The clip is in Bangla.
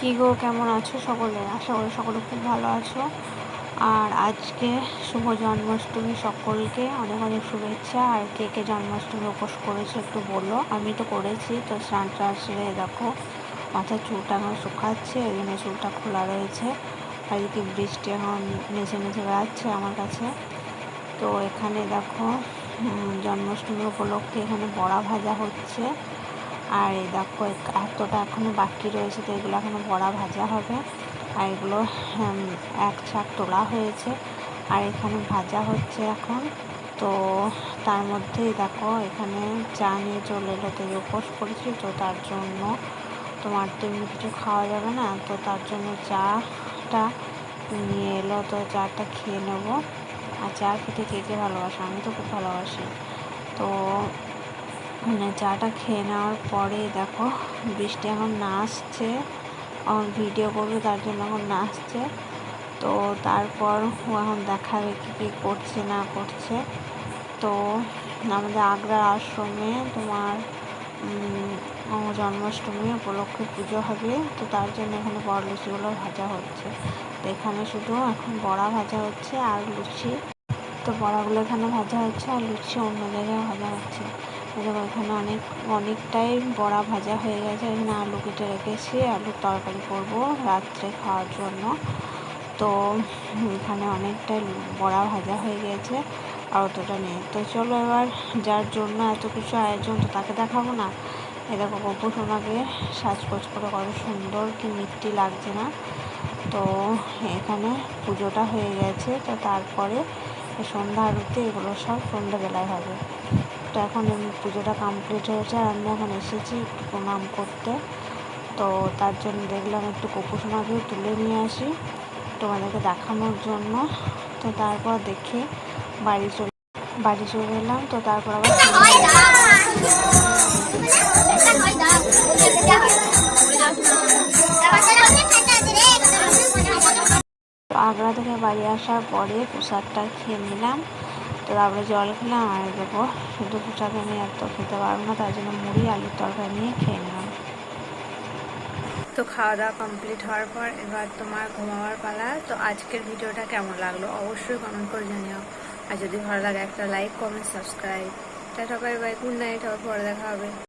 কী গো, কেমন আছো সকলে? আশা করি সকলে খুব ভালো আছো। আর আজকে শুভ জন্মাষ্টমী সকলকে। অনেক অনেক শুভেচ্ছা। আর কে কে জন্মাষ্টমী উপোস করেছে একটু বলো। আমি তো করেছি, তো স্নান টান সেরে দেখো মাথার চুলটা এখন শুকাচ্ছে, ওই জন্য চুলটা খোলা রয়েছে। আর বৃষ্টি এখন নেচে নেচে বেড়াচ্ছে আমার কাছে। তো এখানে দেখো জন্মাষ্টমী উপলক্ষে এখানে বড়া ভাজা হচ্ছে। আর এই দেখো এতটা এখনও বাকি রয়েছে তো এগুলো এখনও বড়া ভাজা হবে। আর এগুলো এক ছাক তোলা হয়েছে। আর এখানে ভাজা হচ্ছে এখন। তো তার মধ্যেই দেখো, এখানে চা নিয়ে চলে এলো, তো উপোস করেছি তো তার জন্য তোমার তো এমনি কিছু খাওয়া যাবে না, তো তার জন্য চাটা নিয়ে এলো, তো চাটা খেয়ে নেব। আর চা খেতে কে কে ভালোবাসে? আমি তো খুব ভালোবাসি। তো মানে চাটা খেয়ে নেওয়ার পরে দেখো বৃষ্টি এখন নাচছে, এখন ভিডিও করবে, তার জন্য এখন নাচছে। তো তারপর ও এখন দেখাবে কী কী করছে, না করছে। তো আমাদের আগ্রার আশ্রমে তোমার জন্মাষ্টমী উপলক্ষে পুজো হবে। তো তার জন্য এখানে বড় লুচিগুলো ভাজা হচ্ছে। তো এখানে শুধু এখন বড়া ভাজা হচ্ছে আর লুচি। তো বড়াগুলো এখানে ভাজা হচ্ছে আর লুচি অন্য জায়গায় ভাজা হচ্ছে। দেখো এখানে অনেক, অনেকটাই বড়া ভাজা হয়ে গেছে। এখানে আলু কেটে রেখেছি, আলুর তরকারি করব রাত্রে খাওয়ার জন্য। তো এখানে অনেকটাই বড়া ভাজা হয়ে গেছে, আর অতটা নেই। তো চলো এবার যার জন্য এত কিছু আয়োজন, তো তাকে দেখাবো না। এ দেখো গপু সোনাকে সাজগোজ করে, কত সুন্দর কি মিষ্টি লাগছে না। তো এখানে পুজোটা হয়ে গেছে, তো তারপরে সন্ধ্যা আরতি, এগুলো সব সন্ধ্যাবেলায় হবে। তো এখন পুজোটা কমপ্লিট হয়েছে আর আমি এখন এসেছি একটু প্রণাম করতে। তো তার জন্য দেখলাম একটু কপুসোনাকে তুলে নিয়ে আসি তোমাদেরকে দেখানোর জন্য। তো তারপর দেখে বাড়ি চলে বাড়ি চলে এলাম। তো তারপর আবার আগ্রা থেকে বাড়ি আসার পরে প্রসাদটা খেয়ে নিলাম। তো তারপরে জল খেলাম, আর দেখো শুধু প্রসাদ আমি এত খেতে পারব না, তার জন্য মুড়ি, আলুর তরকারি নিয়ে খেয়ে নিলাম। তো খাওয়া দাওয়া কমপ্লিট হওয়ার পর এবার তোমার ঘুমাবার পালা। তো আজকের ভিডিওটা কেমন লাগল অবশ্যই কমেন্ট করে জানিও। আর যদি ভালো লাগে একটা like comment subscribe tata bye bye good night আবার পরে দেখা হবে।